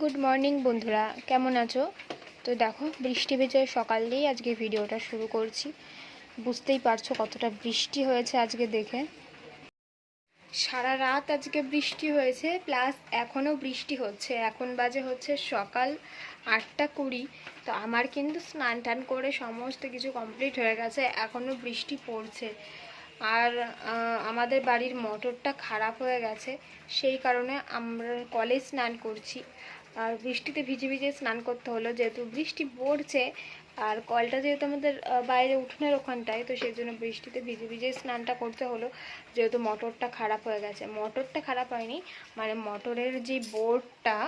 Good morning বন্ধুরা। কেমন আছো? তো দেখো, বৃষ্টি ভেজে সকাল দিয়েই আজকে ভিডিওটা শুরু করছি। বুঝতেই পারছ কতটা বৃষ্টি হয়েছে আজকে দেখে। সারা রাত আজকে বৃষ্টি হয়েছে, প্লাস এখনও বৃষ্টি হচ্ছে। এখন বাজে হচ্ছে সকাল আটটা কুড়ি। তো আমার কিন্তু স্নান টান করে সমস্ত কিছু কমপ্লিট হয়ে গেছে, এখনও বৃষ্টি পড়ছে। আর আমাদের বাড়ির মোটরটা খারাপ হয়ে গেছে, সেই কারণে আমরা কলে স্নান করছি। আর বৃষ্টিতে ভিজে ভিজে স্নান করতে হলো, যেহেতু বৃষ্টি পড়ছে। আর কলটা যেহেতু আমাদের বাইরে উঠোনের ওখানটায়, তো সেই জন্য বৃষ্টিতে ভিজে ভিজে স্নানটা করতে হলো। যেহেতু মোটরটা খারাপ হয়ে গেছে। মোটরটা খারাপ হয়নি মানে মোটরের যে বোর্ডটা,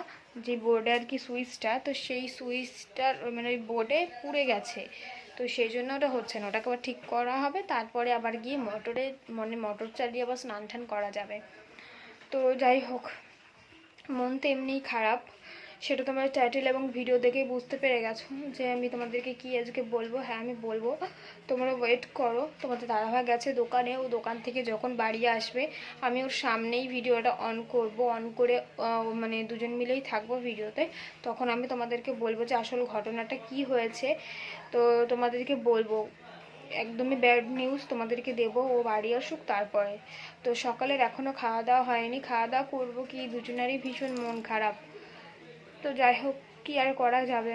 যে বোর্ডে আর কি সুইচটা, তো সেই সুইচটার মানে ওই বোর্ডে পুড়ে গেছে। তো সেই জন্য ওটা হচ্ছে না। ওটাকে আবার ঠিক করা হবে, তারপরে আবার গিয়ে মোটরে মানে মোটর চালিয়ে আবার স্নান টান করা যাবে। তো যাই হোক, মন তো এমনিই খারাপ। সেটা তোমার টাইটেল এবং ভিডিও দেখেই বুঝতে পেরে গেছো যে আমি তোমাদেরকে কি আজকে বলব? হ্যাঁ আমি বলব। তোমরা ওয়েট করো। তোমাদের দাদাভাই গেছে দোকানে। ও দোকান থেকে যখন বাড়ি আসবে, আমি ওর সামনেই ভিডিওটা অন করব। অন করে মানে দুজন মিলেই থাকব ভিডিওতে তখন আমি তোমাদেরকে বলব যে আসল ঘটনাটা কি হয়েছে। তো তোমাদেরকে বলব, একদমই ব্যাড নিউজ তোমাদেরকে দেবো। ও বাড়ি আসুক তারপরে। তো সকালের এখনও খাওয়া দাওয়া হয়নি। খাওয়া দাওয়া করব কি? দুজনেরই ভীষণ মন খারাপ। তো যাই হোক, কি আর করা যাবে?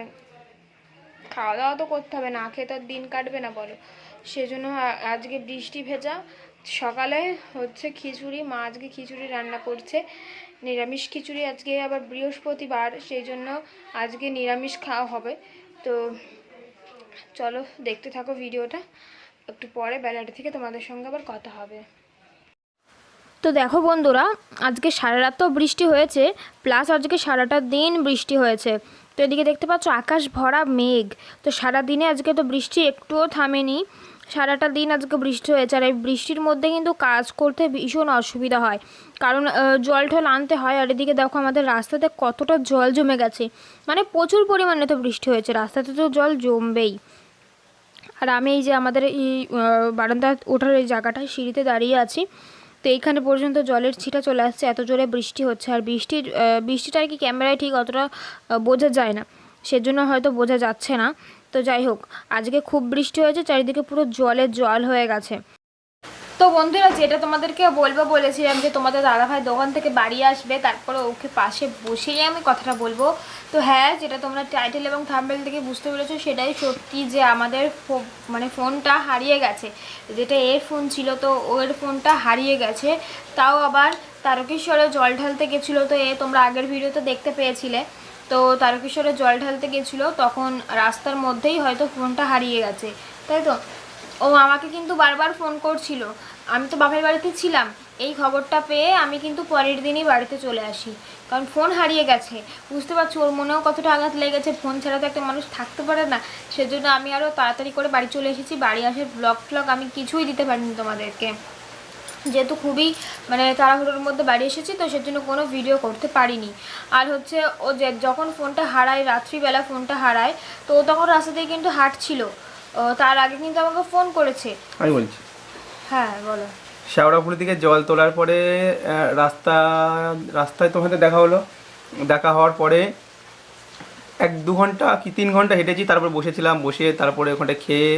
খাওয়া দাওয়া তো করতে হবে, না খেয়ে তো দিন কাটবে না, বলো। সেজন্য আজকে বৃষ্টি ভেজা। সকালে হচ্ছে খিচুড়ি, মা আজকে খিচুড়ি রান্না করছে। নিরামিষ খিচুড়ি আজকে, আবার বৃহস্পতিবার সেই জন্য আজকে নিরামিষ খাওয়া হবে। তো চলো, দেখতে থাকো ভিডিওটা। একটু পরে বেলাটা থেকে তোমাদের সঙ্গে আবার কথা হবে। তো দেখো বন্ধুরা, আজকে সারা রাত তো বৃষ্টি হয়েছে প্লাস আজকে সারাটা দিন বৃষ্টি হয়েছে। তো এদিকে দেখতে পাচ্ছ, আকাশ ভরা মেঘ। তো সারা দিনে আজকে তো বৃষ্টি একটুও থামেনি। সারাটা দিন আজকে বৃষ্টি হয়েছে, আর এই বৃষ্টির মধ্যে কিন্তু কাজ করতে ভীষণ অসুবিধা হয়। কারণ জল টল আনতে হয়, আর এদিকে দেখো আমাদের রাস্তাতে কতটা জল জমে গেছে। মানে প্রচুর পরিমাণে তো বৃষ্টি হয়েছে, রাস্তাতে তো জল জমবেই। আর আমি এই যে আমাদের এই বারান্দা ওঠার এই জায়গাটায় সিঁড়িতে দাঁড়িয়ে আছি। তো এইখানে পর্যন্ত জলের ছিটা চলে আসছে, এত জোরে বৃষ্টি হচ্ছে। আর বৃষ্টি বৃষ্টিটা আর কি ক্যামেরায় ঠিক অতটা বোঝা যায় না। সেজন্য হয়তো বোঝা যাচ্ছে না। তো যাই হোক, আজকে খুব বৃষ্টি হয়েছে, চারিদিকে পুরো জলে জল হয়ে গেছে। তো বন্ধুরা যেটা তোমাদেরকে বলব বলেছিলাম যে তোমাদের দাদাভাই দোকান থেকে বাড়ি আসবে, তারপরে ওকে পাশে বসেই আমি কথাটা বলব। তো হ্যাঁ যেটা তোমরা টাইটেল এবং থাম্বেল থেকে বুঝতে পেরেছ, সেটাই সত্যি যে আমাদের মানে ফোনটা হারিয়ে গেছে। যেটা এর ফোন ছিল, তো ওর ফোনটা হারিয়ে গেছে। তাও আবার তারকেশ্বরে জল ঢালতে গেছিল, তো এ তোমরা আগের ভিডিওতে দেখতে পেয়েছিলে। তো তারকেশ্বরে জল ঢালতে গেছিল, তখন রাস্তার মধ্যেই হয়তো ফোনটা হারিয়ে গেছে। তাই তো? ও আমাকে কিন্তু বারবার ফোন করছিল। আমি তো বাপের বাড়িতে ছিলাম। এই খবরটা পেয়ে আমি কিন্তু পরের দিনই বাড়িতে চলে আসি। কারণ ফোন হারিয়ে গেছে। বুঝতে পারছ, ওর মনেও কতটা আঘাত লেগেছে ফোন ছাড়া তো একটা মানুষ থাকতে পারে না। সেজন্য আমি আরও তাড়াতাড়ি করে বাড়ি চলে এসেছি। বাড়ি আসার ব্লগ ফ্লগ আমি কিছুই দিতে পারিনি তোমাদেরকে। যেহেতু খুবই মানে তাড়াহুড়োর মধ্যে বাড়ি এসেছি, তো সেজন্য কোনো ভিডিও করতে পারিনি। আর হচ্ছে ও যে যখন ফোনটা হারায়, রাত্রিবেলা ফোনটা হারায়, তো ও তখন রাস্তা দিয়ে কিন্তু হাঁটছিল। তার আগে কিন্তু আমাকে ফোন করেছে। আমি বলছি। হ্যাঁ বলো। থেকে জল তোলার পরে রাস্তা, রাস্তায় তোমার সাথে দেখা হলো। দেখা হওয়ার পরে এক দু ঘণ্টা কি তিন ঘণ্টা হেঁটেছি, তারপর বসেছিলাম, বসে তারপরে ওখানটা খেয়ে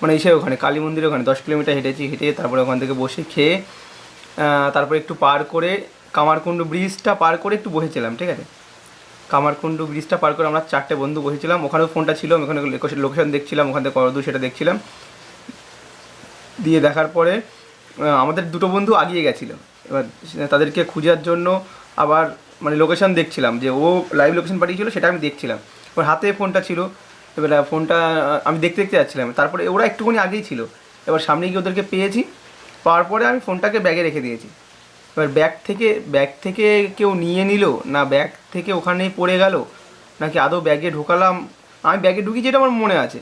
মানে এসে ওখানে, কালী মন্দিরের ওখানে, দশ কিলোমিটার হেঁটেছি, হেঁটে তারপরে ওখান থেকে বসে খেয়ে তারপরে একটু পার করে কামারকুণ্ডু ব্রিজটা পার করে একটু বসেছিলাম, ঠিক আছে? কামারকুণ্ডু ব্রিজটা পার করে আমরা চারটে বন্ধু বসেছিলাম, ওখানেও ফোনটা ছিল ওখানে লোকেশন দেখছিলাম, ওখান থেকে কত সেটা দেখছিলাম। দিয়ে দেখার পরে আমাদের দুটো বন্ধু আগিয়ে গেছিল। এবার তাদেরকে খোঁজার জন্য আবার মানে লোকেশন দেখছিলাম যে ও লাইভ লোকেশন পাঠিয়েছিল, সেটা আমি দেখছিলাম। এবার হাতে ফোনটা ছিল। এবার ফোনটা আমি দেখতে দেখতে যাচ্ছিলাম। তারপরে ওরা একটুখানি আগেই ছিল। এবার সামনে গিয়ে ওদেরকে পেয়েছি। পাওয়ার পরে আমি ফোনটাকে ব্যাগে রেখে দিয়েছি। এবার ব্যাগ থেকে ব্যাগ থেকে কেউ নিয়ে নিল? না ব্যাগ থেকে ওখানেই পড়ে গেল? নাকি আদৌ ব্যাগে ঢোকালাম? আমি ব্যাগে ঢুকিয়েছি এটা আমার মনে আছে।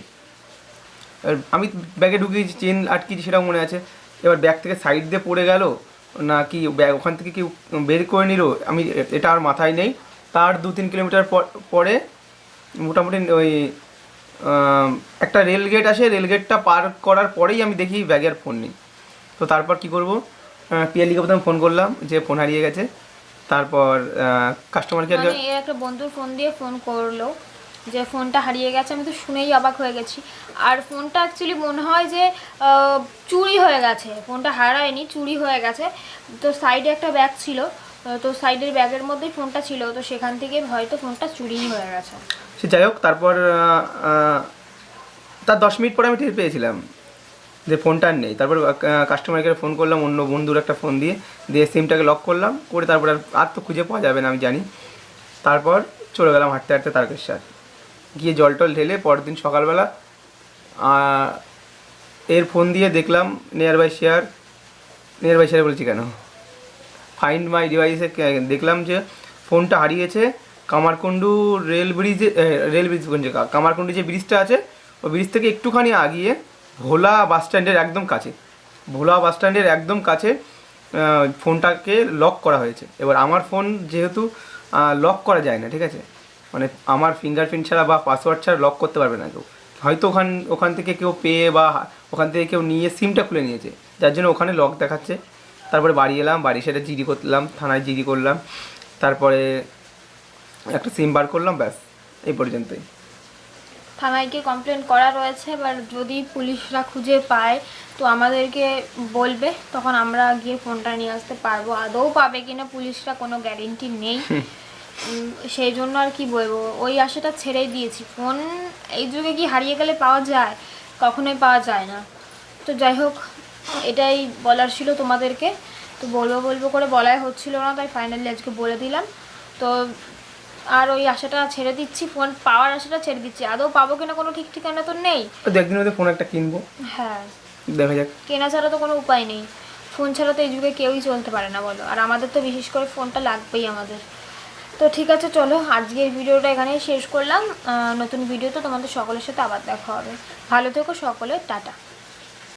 আমি ব্যাগে ঢুকিয়েছি চেন আটকেছি সেটাও মনে আছে। এবার ব্যাগ থেকে সাইড দিয়ে পড়ে গেল না কি ব্যাগ ওখান থেকে কেউ বের করে নিল আমি এটা আর মাথায় নেই। তার দু তিন কিলোমিটার পর- মোটামুটি ওই একটা রেল গেট আসে রেল গেটটা পার করার পরেই আমি দেখি ব্যাগের ফোন নেই। তো তারপর কি করব? পিয়ালিকে প্রথমে ফোন করলাম যে ফোন হারিয়ে গেছে। তারপর কাস্টমার কেয়ার মানে একটা বন্ধুর ফোন দিয়ে ফোন করল। যে ফোনটা হারিয়ে গেছে, আমি তো শুনেই অবাক হয়ে গেছি। আর ফোনটা অ্যাকচুয়ালি মনে হয় যে চুরি হয়ে গেছে। ফোনটা হারায়নি, চুরি হয়ে গেছে। তো সাইডে একটা ব্যাগ ছিল। তো সাইডের ব্যাগের মধ্যেই ফোনটা ছিল। তো সেখান থেকে হয়তো ফোনটা চুরিই হয়ে গেছে। সে যাই হোক, তারপর তার দশ মিনিট পরে আমি টের পেয়েছিলাম যে ফোনটা আর নেই। তারপর কাস্টমার কেয়ারে ফোন করলাম, অন্য বন্ধুর একটা ফোন দিয়ে। দিয়ে সিমটাকে লক করলাম। করে তারপর আর তো খুঁজে পাওয়া যাবে না, আমি জানি। তারপর চলে গেলাম হাঁটতে হাঁটতে তারকেশ্বর। গিয়ে জল টল ঢেলে পরের দিন সকালবেলা এর ফোন দিয়ে দেখলাম nearby share nearby share বলছি কেন ফাইন্ড মাই ডিভাইসে দেখলাম যে ফোনটা হারিয়েছে, কামারকুণ্ডু রেল ব্রিজে রেল ব্রিজ কামারকুণ্ডু যে ব্রিজটা আছে, ওই ব্রিজ থেকে একটুখানি আগিয়ে ভোলা বাস স্ট্যান্ডের একদম কাছে, ভোলা বাস স্ট্যান্ডের একদম কাছে ফোনটাকে লক করা হয়েছে। এবার আমার ফোন যেহেতু লক করা যায় না, ঠিক আছে? মানে আমার ফিঙ্গারপ্রিন্ট ছাড়া বা পাসওয়ার্ড ছাড়া লক করতে পারবে না কেউ। হয়তো ওখান ওখান থেকে কেউ পেয়ে বা ওখান থেকে কেউ নিয়ে সিমটা খুলে নিয়েছে। যার জন্য ওখানে লক দেখাচ্ছে। তারপরে বাড়ি এলাম বাড়ি সেটা জিডি করলাম থানায় জিডি করলাম। তারপরে একটা সিম বার করলাম ব্যাস এই পর্যন্তই। থানায় গিয়ে কমপ্লেন করা রয়েছে এবার যদি পুলিশরা খুঁজে পায় তো আমাদেরকে বলবে। তখন আমরা গিয়ে ফোনটা নিয়ে আসতে পারব। আদৌ পাবে কিনা পুলিশরা কোনো গ্যারেন্টি নেই। সেই জন্য আর কি বলব ওই আশাটা ছেড়েই দিয়েছি। ফোন এই যুগে কি হারিয়ে গেলে পাওয়া যায়? কখনোই পাওয়া যায় না। তো যাই হোক এটাই বলার ছিল তোমাদেরকে। তো বলব বলব করে বলাই হচ্ছিল না তাই ফাইনালি আজকে বলে দিলাম। তো আর ওই আশাটা ছেড়ে দিচ্ছি ফোন পাওয়ার আশাটা ছেড়ে দিচ্ছি। আদৌ পাবো কিনা কোনো ঠিক ঠিকানা তো নেই। তো মধ্যে ফোন একটা কিনবো। হ্যাঁ। দেখা যাক। কেনা ছাড়া তো কোনো উপায় নেই। ফোন ছাড়া তো এই যুগে কেউই চলতে পারে না বলো। আর আমাদের তো বিশেষ করে ফোনটা লাগবেই আমাদের। তো ঠিক আছে, চলো আজকের ভিডিওটা এখানেই শেষ করলাম। নতুন ভিডিও তো তোমাদের সকলের সাথে আবার দেখা হবে। ভালো থেকো সকলে, টাটা।